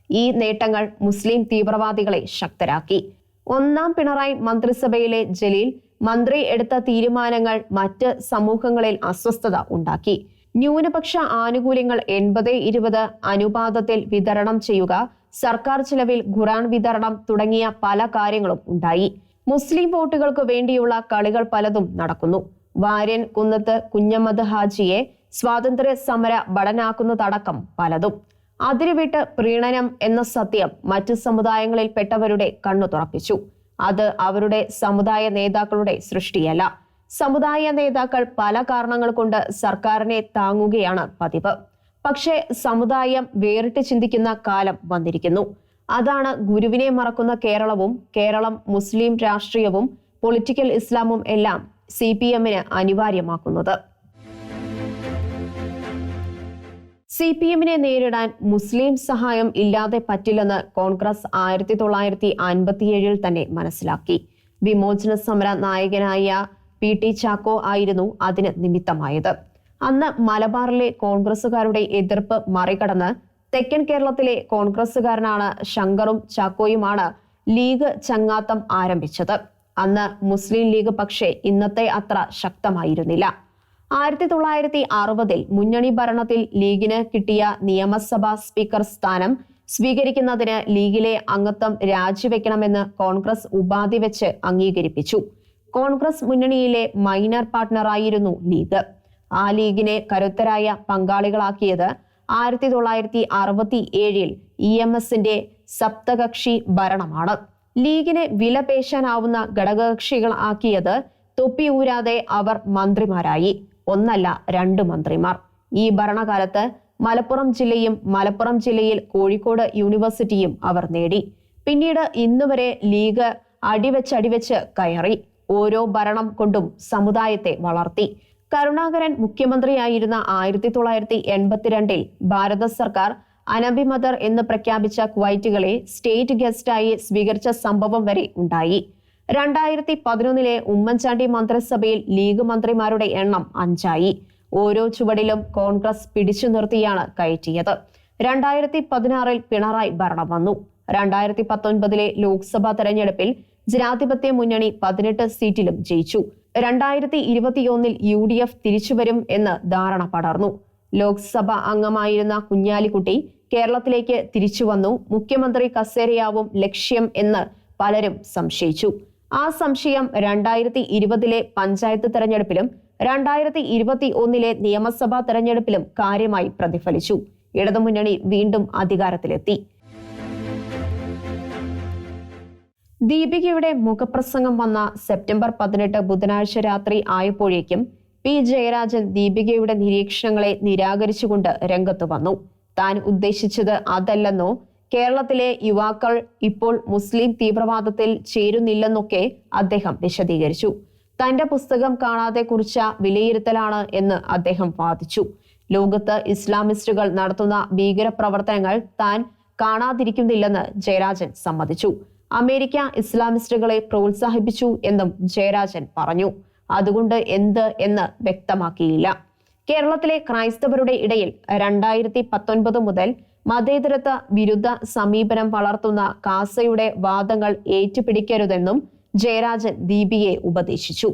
ഈ നേട്ടങ്ങൾ മുസ്ലിം തീവ്രവാദികളെ ശക്തരാക്കി. ഒന്നാം പിണറായി മന്ത്രിസഭയിലെ ജലീൽ മന്ത്രി എടുത്ത തീരുമാനങ്ങൾ മറ്റ് സമൂഹങ്ങളിൽ അസ്വസ്ഥത ഉണ്ടാക്കി. ന്യൂനപക്ഷ ആനുകൂല്യങ്ങൾ എൺപത് ഇരുപത് അനുപാതത്തിൽ വിതരണം ചെയ്യുക സർക്കാർ ചിലവിൽ ഖുറാൻ വിതരണം തുടങ്ങിയ പല കാര്യങ്ങളും ഉണ്ടായി. മുസ്ലിം വോട്ടുകൾക്ക് വേണ്ടിയുള്ള കളികൾ പലതും നടക്കുന്നു. വാര്യൻ കുന്നത്ത് കുഞ്ഞമ്മദ് ഹാജിയെ സ്വാതന്ത്ര്യ സമര ഭടനാക്കുന്നതടക്കം പലതും. അതിരുവിട്ട് പ്രീണനം എന്ന സത്യം മറ്റു സമുദായങ്ങളിൽപ്പെട്ടവരുടെ കണ്ണു തുറപ്പിച്ചു. അത് അവരുടെ സമുദായ നേതാക്കളുടെ സൃഷ്ടിയല്ല. സമുദായ നേതാക്കൾ പല കാരണങ്ങൾ കൊണ്ട് സർക്കാരിനെ താങ്ങുകയാണ് പതിവ്. പക്ഷേ സമുദായം വേറിട്ട് ചിന്തിക്കുന്ന കാലം വന്നിരിക്കുന്നു. അതാണ് ഗുരുവിനെ മറക്കുന്ന കേരളവും കേരളം മുസ്ലിം രാഷ്ട്രീയവും പൊളിറ്റിക്കൽ ഇസ്ലാമും എല്ലാം സി പി എമ്മിന് അനിവാര്യമാക്കുന്നത്. സി പി എമ്മിനെ നേരിടാൻ മുസ്ലിം സഹായം ഇല്ലാതെ പറ്റില്ലെന്ന് കോൺഗ്രസ് ആയിരത്തി തൊള്ളായിരത്തി അൻപത്തിയേഴിൽ തന്നെ മനസ്സിലാക്കി. വിമോചന സമര നായകനായ പി ടി ചാക്കോ ആയിരുന്നു അതിന് നിമിത്തമായത്. അന്ന് മലബാറിലെ കോൺഗ്രസുകാരുടെ എതിർപ്പ് മറികടന്ന് തെക്കൻ കേരളത്തിലെ കോൺഗ്രസുകാരനാണ് ശങ്കറും ചാക്കോയുമാണ് ലീഗ് ചങ്ങാത്തം ആരംഭിച്ചത്. അന്ന് മുസ്ലിം ലീഗ് പക്ഷേ ഇന്നത്തെ അത്ര ശക്തമായിരുന്നില്ല. ആയിരത്തി തൊള്ളായിരത്തി അറുപതിൽ മുന്നണി ഭരണത്തിൽ ലീഗിന് കിട്ടിയ നിയമസഭാ സ്പീക്കർ സ്ഥാനം സ്വീകരിക്കുന്നതിന് ലീഗിലെ അംഗത്വം രാജിവെക്കണമെന്ന് കോൺഗ്രസ് ഉപാധി വെച്ച് അംഗീകരിപ്പിച്ചു. കോൺഗ്രസ് മുന്നണിയിലെ മൈനർ പാർട്ട്ണറായിരുന്നു ലീഗ്. ആ ലീഗിനെ കരുത്തരായ പങ്കാളികളാക്കിയത് ആയിരത്തി തൊള്ളായിരത്തി അറുപത്തി ഏഴിൽ ഇ എം എസിന്റെ സപ്തകക്ഷി ഭരണമാണ്. ലീഗിനെ വിലപേശാനാവുന്ന ഘടകകക്ഷികളാക്കിയത് തൊപ്പി ഊരാതെ അവർ മന്ത്രിമാരായി. ഒന്നല്ല രണ്ട് മന്ത്രിമാർ. ഈ ഭരണകാലത്ത് മലപ്പുറം ജില്ലയും മലപ്പുറം ജില്ലയിൽ കോഴിക്കോട് യൂണിവേഴ്സിറ്റിയും അവർ നേടി. പിന്നീട് ഇന്നുവരെ ലീഗ് അടിവെച്ചടിവെച്ച് കയറി. ഓരോ ഭരണം കൊണ്ടും സമുദായത്തെ വളർത്തി. കരുണാകരൻ മുഖ്യമന്ത്രിയായിരുന്ന ആയിരത്തി തൊള്ളായിരത്തി എൺപത്തിരണ്ടിൽ ഭാരത സർക്കാർ അനബി മദർ എന്ന് പ്രഖ്യാപിച്ച കുവൈറ്റുകളെ സ്റ്റേറ്റ് ഗസ്റ്റായി സ്വീകരിച്ച സംഭവം വരെ ഉണ്ടായി. രണ്ടായിരത്തി പതിനൊന്നിലെ ഉമ്മൻചാണ്ടി മന്ത്രിസഭയിൽ ലീഗ് മന്ത്രിമാരുടെ എണ്ണം അഞ്ചായി. ഓരോ ചുവടിലും കോൺഗ്രസ് പിടിച്ചു നിർത്തിയാണ് കയറ്റിയത്. രണ്ടായിരത്തി പതിനാറിൽ പിണറായി ഭരണം വന്നു. രണ്ടായിരത്തി പത്തൊൻപതിലെ ലോക്സഭാ തെരഞ്ഞെടുപ്പിൽ ജനാധിപത്യ മുന്നണി പതിനെട്ട് സീറ്റിലും ജയിച്ചു. രണ്ടായിരത്തി ഇരുപത്തിയൊന്നിൽ യു ഡി എഫ് തിരിച്ചുവരും എന്ന് ധാരണ പടർന്നു. ലോക്സഭ അംഗമായിരുന്ന കുഞ്ഞാലിക്കുട്ടി കേരളത്തിലേക്ക് തിരിച്ചു വന്നു മുഖ്യമന്ത്രി കസേരയാവും ലക്ഷ്യം എന്ന് പലരും സംശയിച്ചു. ആ സംശയം രണ്ടായിരത്തി ഇരുപതിലെ പഞ്ചായത്ത് തെരഞ്ഞെടുപ്പിലും രണ്ടായിരത്തി ഇരുപത്തി ഒന്നിലെ നിയമസഭാ തെരഞ്ഞെടുപ്പിലും കാര്യമായി പ്രതിഫലിച്ചു. ഇടതുമുന്നണി വീണ്ടും അധികാരത്തിലെത്തി. ദീപികയുടെ മുഖപ്രസംഗം വന്ന സെപ്റ്റംബർ പതിനെട്ട് ബുധനാഴ്ച രാത്രി ആയപ്പോഴേക്കും പി. ജയരാജൻ ദീപികയുടെ നിരീക്ഷണങ്ങളെ നിരാകരിച്ചുകൊണ്ട് രംഗത്ത് വന്നു. താൻ ഉദ്ദേശിച്ചത് അതല്ലെന്നോ കേരളത്തിലെ യുവാക്കൾ ഇപ്പോൾ മുസ്ലിം തീവ്രവാദത്തിൽ ചേരുന്നില്ലെന്നൊക്കെ അദ്ദേഹം വിശദീകരിച്ചു. തന്റെ പുസ്തകം കാണാതെ കുറിച്ച വിലയിരുത്തലാണ് എന്ന് അദ്ദേഹം വാദിച്ചു. ലോകത്ത് ഇസ്ലാമിസ്റ്റുകൾ നടത്തുന്ന ഭീകര പ്രവർത്തനങ്ങൾ താൻ കാണാതിരിക്കുന്നില്ലെന്ന് ജയരാജൻ സമ്മതിച്ചു. അമേരിക്ക ഇസ്ലാമിസ്റ്റുകളെ പ്രോത്സാഹിപ്പിച്ചു എന്നും ജയരാജൻ പറഞ്ഞു. അതുകൊണ്ട് എന്ത് എന്ന് വ്യക്തമാക്കിയില്ല. കേരളത്തിലെ ക്രൈസ്തവരുടെ ഇടയിൽ രണ്ടായിരത്തി പത്തൊൻപത് മുതൽ മതേതരത്വ വിരുദ്ധ സമീപനം വളർത്തുന്ന കാസയുടെ വാദങ്ങൾ ഏറ്റുപിടിക്കരുതെന്നും ജയരാജൻ ദീപിയെ ഉപദേശിച്ചു.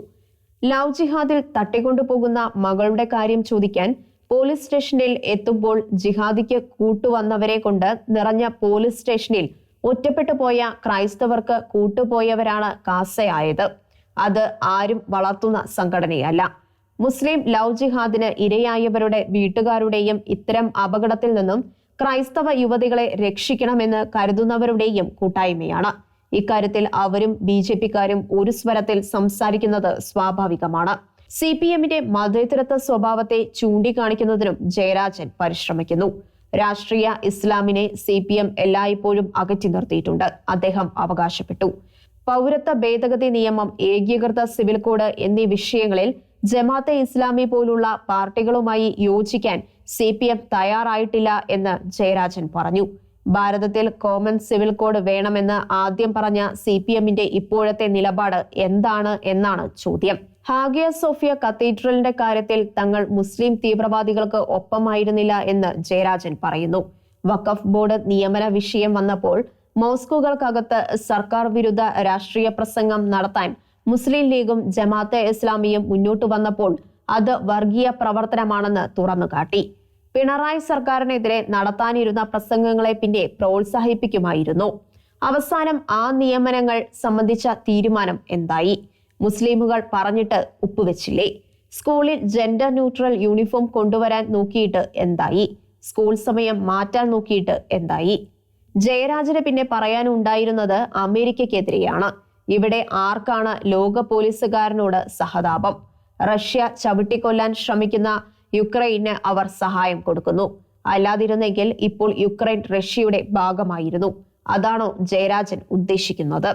ലവ് ജിഹാദിൽ തട്ടിക്കൊണ്ടുപോകുന്ന മകളുടെ കാര്യം ചോദിക്കാൻ പോലീസ് സ്റ്റേഷനിൽ എത്തുമ്പോൾ ജിഹാദിക്ക് കൂട്ടുവന്നവരെ കൊണ്ട് നിറഞ്ഞ പോലീസ് സ്റ്റേഷനിൽ ഒറ്റപ്പെട്ടു പോയ ക്രൈസ്തവർക്ക് കൂട്ടുപോയവരാണ് കാസയായത്. അത് ആരും വളർത്തുന്ന സംഘടനയല്ല. മുസ്ലിം ലവ് ജിഹാദിന് ഇരയായവരുടെ വീട്ടുകാരുടെയും ഇത്തരം അപകടത്തിൽ നിന്നും ക്രൈസ്തവ യുവതികളെ രക്ഷിക്കണമെന്ന് കരുതുന്നവരുടെയും കൂട്ടായ്മയാണ്. ഇക്കാര്യത്തിൽ അവരും ബി ജെ പിക്കാരും ഒരു സ്വരത്തിൽ സംസാരിക്കുന്നത് സ്വാഭാവികമാണ്. സി പി എമ്മിന്റെ മതേതരത്വ സ്വഭാവത്തെ ചൂണ്ടിക്കാണിക്കുന്നതിനും ജയരാജൻ പരിശ്രമിക്കുന്നു. രാഷ്ട്രീയ ഇസ്ലാമിനെ സി പി എം എല്ലായ്പ്പോഴും അകറ്റി നിർത്തിയിട്ടുണ്ട്. അദ്ദേഹം അവകാശപ്പെട്ടു. പൗരത്വ ഭേദഗതി നിയമം ഏകീകൃത സിവിൽ കോഡ് എന്നീ വിഷയങ്ങളിൽ ജമാഅത്തെ ഇസ്ലാമി പോലുള്ള പാർട്ടികളുമായി യോജിക്കാൻ സി പി എം തയ്യാറായിട്ടില്ല എന്ന് ജയരാജൻ പറഞ്ഞു. ഭാരതത്തിൽ കോമൺ സിവിൽ കോഡ് വേണമെന്ന് ആദ്യം പറഞ്ഞ സി പി എമ്മിന്റെ ഇപ്പോഴത്തെ നിലപാട് എന്താണ് എന്നാണ് ചോദ്യം. ഹാഗിയ സോഫിയ കത്തീഡ്രലിന്റെ കാര്യത്തിൽ തങ്ങൾ മുസ്ലിം തീവ്രവാദികൾക്ക് ഒപ്പമായിരുന്നില്ല എന്ന് ജയരാജൻ പറയുന്നു. വഖഫ് ബോർഡ് നിയമന വിഷയം വന്നപ്പോൾ മോസ്കുകൾക്കകത്ത് സർക്കാർ വിരുദ്ധ രാഷ്ട്രീയ പ്രസംഗം നടത്താൻ മുസ്ലിം ലീഗും ജമാഅത്തെ ഇസ്ലാമിയും മുന്നോട്ട് വന്നപ്പോൾ അത് വർഗീയ പ്രവർത്തനമാണെന്ന് തുറന്നുകാട്ടി. പിണറായി സർക്കാരിനെതിരെ നടത്താനിരുന്ന പ്രസംഗങ്ങളെ പിന്നെ പ്രോത്സാഹിപ്പിക്കുമായിരുന്നു. അവസാനം ആ നിയമനങ്ങൾ സംബന്ധിച്ച തീരുമാനം എന്തായി? മുസ്ലിമുകൾ പറഞ്ഞിട്ട് ഒപ്പുവെച്ചില്ലേ സ്കൂളിൽ ജെൻഡർ ന്യൂട്രൽ യൂണിഫോം കൊണ്ടുവരാൻ നോക്കിയിട്ട് എന്തായി? സ്കൂൾ സമയം മാറ്റാൻ നോക്കിയിട്ട് എന്തായി? ജയരാജന് പിന്നെ പറയാനുണ്ടായിരുന്നത് അമേരിക്കയ്ക്കെതിരെയാണ്. ഇവിടെ ആർക്കാണ് ലോക പോലീസുകാരനോട് സഹതാപം? റഷ്യ ചവിട്ടിക്കൊല്ലാൻ ശ്രമിക്കുന്ന യുക്രൈന് അവർ സഹായം കൊടുക്കുന്നു. അല്ലാതിരുന്നെങ്കിൽ ഇപ്പോൾ യുക്രൈൻ റഷ്യയുടെ ഭാഗമായിരുന്നു. അതാണോ ജയരാജൻ ഉദ്ദേശിക്കുന്നത്.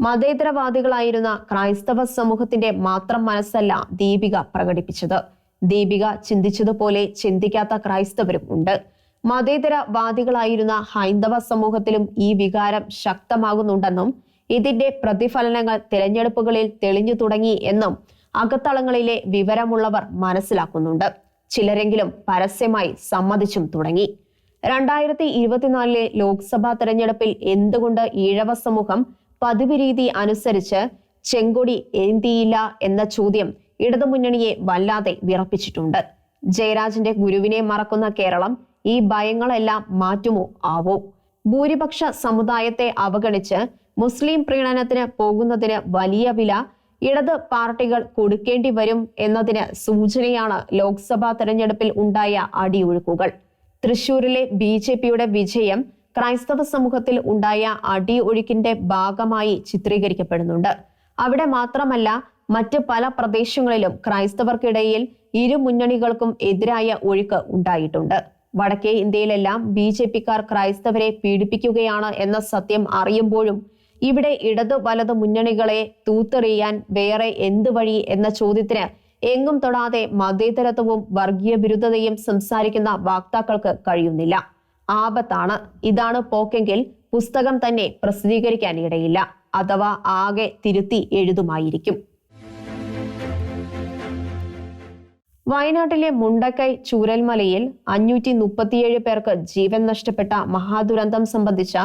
മതേതരവാദികളായിരുന്ന ക്രൈസ്തവ സമൂഹത്തിന്റെ മാത്രം മനസ്സല്ല ദീപിക പ്രകടിപ്പിച്ചത്. ദീപിക ചിന്തിച്ചതുപോലെ ചിന്തിക്കാത്ത ക്രൈസ്തവരും ഉണ്ട്. മതേതരവാദികളായിരുന്ന ഹൈന്ദവ സമൂഹത്തിലും ഈ വികാരം ശക്തമാകുന്നുണ്ടെന്നും ഇതിന്റെ പ്രതിഫലനങ്ങൾ തിരഞ്ഞെടുപ്പുകളിൽ തെളിഞ്ഞു തുടങ്ങി എന്നും അകത്തളങ്ങളിലെ വിവരമുള്ളവർ മനസ്സിലാക്കുന്നുണ്ട്. ചിലരെങ്കിലും പരസ്യമായി സമ്മതിച്ചും തുടങ്ങി. രണ്ടായിരത്തി ഇരുപത്തിനാലിലെ ലോക്സഭാ തെരഞ്ഞെടുപ്പിൽ എന്തുകൊണ്ട് ഈഴവ സമൂഹം പതിവ് രീതി അനുസരിച്ച് ചെങ്കൊടി എന്തിയില്ല എന്ന ചോദ്യം ഇടതുമുന്നണിയെ വല്ലാതെ വിറപ്പിച്ചിട്ടുണ്ട്. ജയരാജന്റെ ഗുരുവിനെ മറക്കുന്ന കേരളം ഈ ഭയങ്ങളെല്ലാം മാറ്റുമോ? ആവോ? ഭൂരിപക്ഷ സമുദായത്തെ അവഗണിച്ച് മുസ്ലിം പ്രീണനത്തിന് പോകുന്നതിന് വലിയ വില ഇടത് പാർട്ടികൾ കൊടുക്കേണ്ടി വരും എന്നതിന് സൂചനയാണ് ലോക്സഭാ തെരഞ്ഞെടുപ്പിൽ ഉണ്ടായ അടിയൊഴുക്കുകൾ. തൃശൂരിലെ ബി ജെ പിയുടെ വിജയം ക്രൈസ്തവ സമൂഹത്തിൽ ഉണ്ടായ അടിയൊഴുക്കിന്റെ ഭാഗമായി ചിത്രീകരിക്കപ്പെടുന്നുണ്ട്. അവിടെ മാത്രമല്ല മറ്റ് പല പ്രദേശങ്ങളിലും ക്രൈസ്തവർക്കിടയിൽ ഇരു മുന്നണികൾക്കും എതിരായ ഒഴുക്ക് ഉണ്ടായിട്ടുണ്ട്. വടക്കേ ഇന്ത്യയിലെല്ലാം ബി ജെ പിക്കാർ ക്രൈസ്തവരെ പീഡിപ്പിക്കുകയാണ് എന്ന സത്യം അറിയുമ്പോഴും ഇവിടെ ഇടതു വലതു മുന്നണികളെ തൂത്തെറിയാൻ വേറെ എന്ത് വഴി എന്ന ചോദ്യത്തിന് എങ്ങും തൊടാതെ മതേതരത്വവും വർഗീയ വിരുദ്ധതയും സംസാരിക്കുന്ന വാക്താക്കൾക്ക് കഴിയുന്നില്ല. ആപത്താണ്. ഇതാണ് പോക്കെങ്കിൽ പുസ്തകം തന്നെ പ്രസിദ്ധീകരിക്കാൻ ഇടയില്ല അഥവാ ആകെ തിരുത്തി എഴുതുമായിരിക്കും. വയനാട്ടിലെ മുണ്ടക്കൈ ചൂരൽമലയിൽ അഞ്ഞൂറ്റി മുപ്പത്തിയേഴ് പേർക്ക് ജീവൻ നഷ്ടപ്പെട്ട മഹാദുരന്തം സംബന്ധിച്ച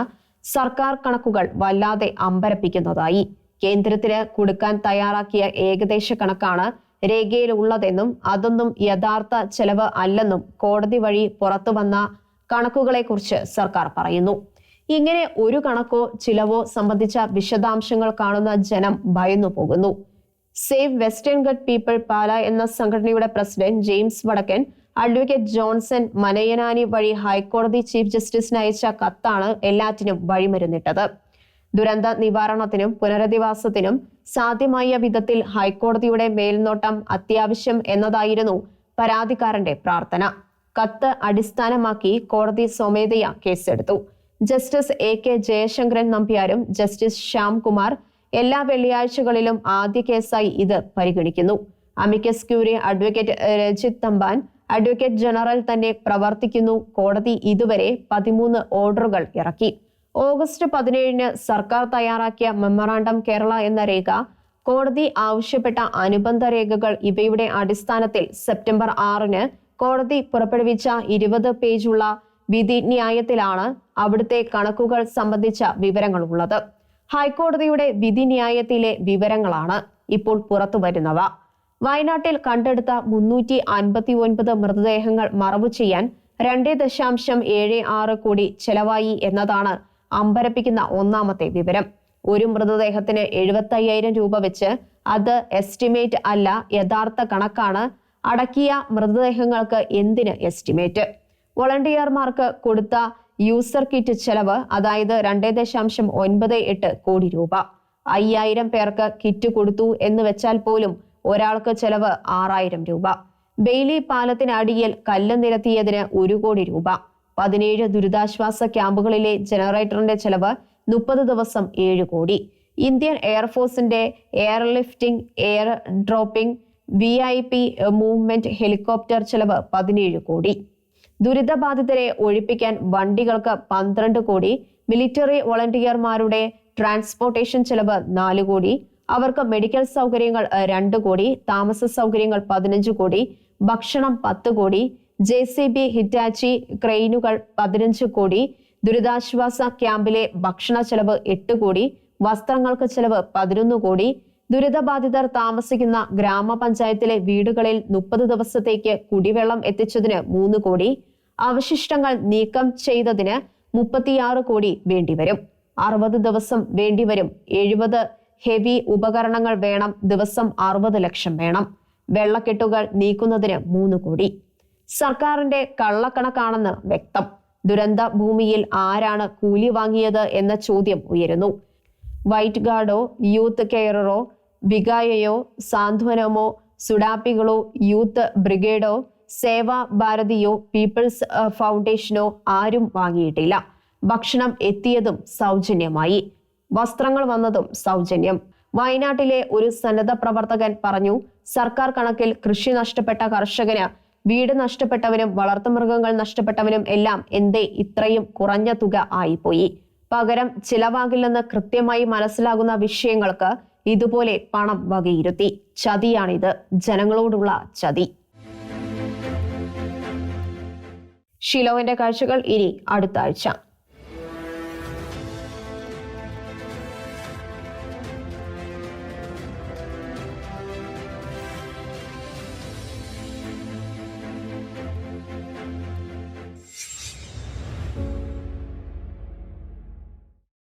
സർക്കാർ കണക്കുകൾ വല്ലാതെ അമ്പരപ്പിക്കുന്നതായി. കേന്ദ്രത്തിന് കൊടുക്കാൻ തയ്യാറാക്കിയ ഏകദേശ കണക്കാണ് രേഖയിൽ ഉള്ളതെന്നും അതൊന്നും യഥാർത്ഥ ചെലവ് അല്ലെന്നും കോടതി വഴി പുറത്തുവന്ന കണക്കുകളെക്കുറിച്ച് സർക്കാർ പറയുന്നു. ഇങ്ങനെ ഒരു കണക്കോ ചിലവോ സംബന്ധിച്ച വിശദാംശങ്ങൾ കാണുന്ന ജനം ഭയന്നു പോകുന്നു. Save western Ghat people Pala എന്ന സംഘടനയുടെ പ്രസിഡന്റ് ജെയിംസ് വടക്കൻ അഡ്വക്കേറ്റ് ജോൺസൺ മനയനാനി വഴി ഹൈക്കോടതി ചീഫ് ജസ്റ്റിസിന് അയച്ച കത്താണ് എല്ലാറ്റിനും വഴിമരുന്നിട്ടത്. ദുരന്ത നിവാരണത്തിനും പുനരധിവാസത്തിനും സാധ്യമായ വിധത്തിൽ ഹൈക്കോടതിയുടെ മേൽനോട്ടം അത്യാവശ്യം എന്നതായിരുന്നു പരാതിക്കാരന്റെ പ്രാർത്ഥന. കത്ത് അടിസ്ഥാനമാക്കി കോടതി സ്വമേധയാ കേസെടുത്തു. ജസ്റ്റിസ് എ കെ ജയശങ്കരൻ നമ്പ്യാരും ജസ്റ്റിസ് ശ്യാംകുമാർ എല്ലാ വെള്ളിയാഴ്ചകളിലും ആദ്യ കേസായി ഇത് പരിഗണിക്കുന്നു. Amicus curiae advocate Rajith Thampan advocate general തന്നെ പ്രവർത്തിക്കുന്നു. കോടതി ഇതുവരെ പതിമൂന്ന് ഓർഡറുകൾ ഇറക്കി. ഓഗസ്റ്റ് പതിനേഴിന് സർക്കാർ തയ്യാറാക്കിയ മെമ്മറാണ്ടം കേരള എന്ന രേഖ കോടതി ആവശ്യപ്പെട്ട അനുബന്ധ രേഖകൾ ഇവയുടെ അടിസ്ഥാനത്തിൽ സെപ്റ്റംബർ ആറിന് കോടതി പുറപ്പെടുവിച്ച ഇരുപത് പേജുള്ള വിധിന്യായത്തിലാണ് അവിടുത്തെ കണക്കുകൾ സംബന്ധിച്ച വിവരങ്ങൾ ഉള്ളത് ഹൈക്കോടതിയുടെ വിധിന്യായത്തിലെ വിവരങ്ങളാണ് ഇപ്പോൾ പുറത്തു വരുന്നവ വയനാട്ടിൽ കണ്ടെടുത്ത മുന്നൂറ്റി അൻപത്തി ഒൻപത് മൃതദേഹങ്ങൾ മറവു ചെയ്യാൻ രണ്ട് ദശാംശം ഏഴ് ആറ് കോടി ചെലവായി എന്നതാണ് അമ്പരപ്പിക്കുന്ന ഒന്നാമത്തെ വിവരം. ഒരു മൃതദേഹത്തിന് എഴുപത്തി അയ്യായിരം രൂപ വെച്ച് അത് എസ്റ്റിമേറ്റ് അല്ല യഥാർത്ഥ കണക്കാണ്. അടക്കിയ മൃതദേഹങ്ങൾക്ക് എന്തിന് എസ്റ്റിമേറ്റ്? വോളണ്ടിയർമാർക്ക് കൊടുത്ത യൂസർ കിറ്റ് ചെലവ് അതായത് രണ്ട് ദശാംശം ഒൻപത് എട്ട് കോടി രൂപ. അയ്യായിരം പേർക്ക് കിറ്റ് കൊടുത്തു എന്ന് വെച്ചാൽ പോലും ഒരാൾക്ക് ചെലവ് ആറായിരം രൂപ. ബെയിലി പാലത്തിനടിയിൽ കല്ല് നിരത്തിയതിന് ഒരു കോടി രൂപ. പതിനേഴ് ദുരിതാശ്വാസ ക്യാമ്പുകളിലെ ജനറേറ്ററിന്റെ ചെലവ് മുപ്പത് ദിവസം ഏഴ് കോടി. Indian എയർഫോഴ്സിന്റെ air lifting air dropping V I P movement helicopter ചെലവ് പതിനേഴ് കോടി. ദുരിതബാധിതരെ ഒഴിപ്പിക്കാൻ വണ്ടികൾക്ക് പന്ത്രണ്ട് കോടി. മിലിറ്ററി വോളണ്ടിയർമാരുടെ ട്രാൻസ്പോർട്ടേഷൻ ചെലവ് നാല് കോടി. അവർക്ക് മെഡിക്കൽ സൗകര്യങ്ങൾ രണ്ട് കോടി താമസ സൗകര്യങ്ങൾ പതിനഞ്ച് കോടി ഭക്ഷണം പത്ത് crore J C B Hitachi ക്രെയിനുകൾ പതിനഞ്ച് കോടി ദുരിതാശ്വാസ ക്യാമ്പിലെ ഭക്ഷണ ചെലവ് എട്ട് കോടി വസ്ത്രങ്ങൾക്ക് ചെലവ് പതിനൊന്ന് കോടി ദുരിതബാധിതർ താമസിക്കുന്ന ഗ്രാമപഞ്ചായത്തിലെ വീടുകളിൽ മുപ്പത് ദിവസത്തേക്ക് കുടിവെള്ളം എത്തിച്ചതിന് മൂന്ന് കോടി അവശിഷ്ടങ്ങൾ നീക്കം ചെയ്തതിന് മുപ്പത്തിയാറ് കോടി വേണ്ടിവരും. അറുപത് ദിവസം വേണ്ടിവരും. എഴുപത് ഹെവി ഉപകരണങ്ങൾ വേണം ദിവസം അറുപത് ലക്ഷം വേണം. വെള്ളക്കെട്ടുകൾ നീക്കുന്നതിന് മൂന്ന് കോടി. സർക്കാരിന്റെ കള്ളക്കണക്കാണെന്ന് വ്യക്തം. ദുരന്ത ഭൂമിയിൽ ആരാണ് കൂലി വാങ്ങിയത് എന്ന ചോദ്യം ഉയരുന്നു. വൈറ്റ് ഗാർഡോ യൂത്ത് കെയററോ വികായയോ സാന്ത്വനമോ സുഡാപ്പികളോ യൂത്ത് ബ്രിഗേഡോ സേവാ ഭാരതിയോ പീപ്പിൾസ് ഫൗണ്ടേഷനോ ആരും വാങ്ങിയിട്ടില്ല. ഭക്ഷണം എത്തിയതും സൗജന്യമായി. വസ്ത്രങ്ങൾ വന്നതും സൗജന്യം. വയനാട്ടിലെ ഒരു സന്നദ്ധ പ്രവർത്തകൻ പറഞ്ഞു സർക്കാർ കണക്കിൽ കൃഷി നഷ്ടപ്പെട്ട കർഷകന് വീട് നഷ്ടപ്പെട്ടവനും വളർത്തുമൃഗങ്ങൾ നഷ്ടപ്പെട്ടവനും എല്ലാം എന്തേ ഇത്രയും കുറഞ്ഞ തുക ആയിപ്പോയി. പകരം ചിലവാകില്ലെന്ന് കൃത്യമായി മനസ്സിലാകുന്ന വിഷയങ്ങൾക്ക് ഇതുപോലെ പണം വകയിരുത്തി. ചതിയാണിത്. ജനങ്ങളോടുള്ള ചതി. ഷിലോവിന്റെ കാഴ്ചകൾ ഇനി അടുത്ത ആഴ്ച.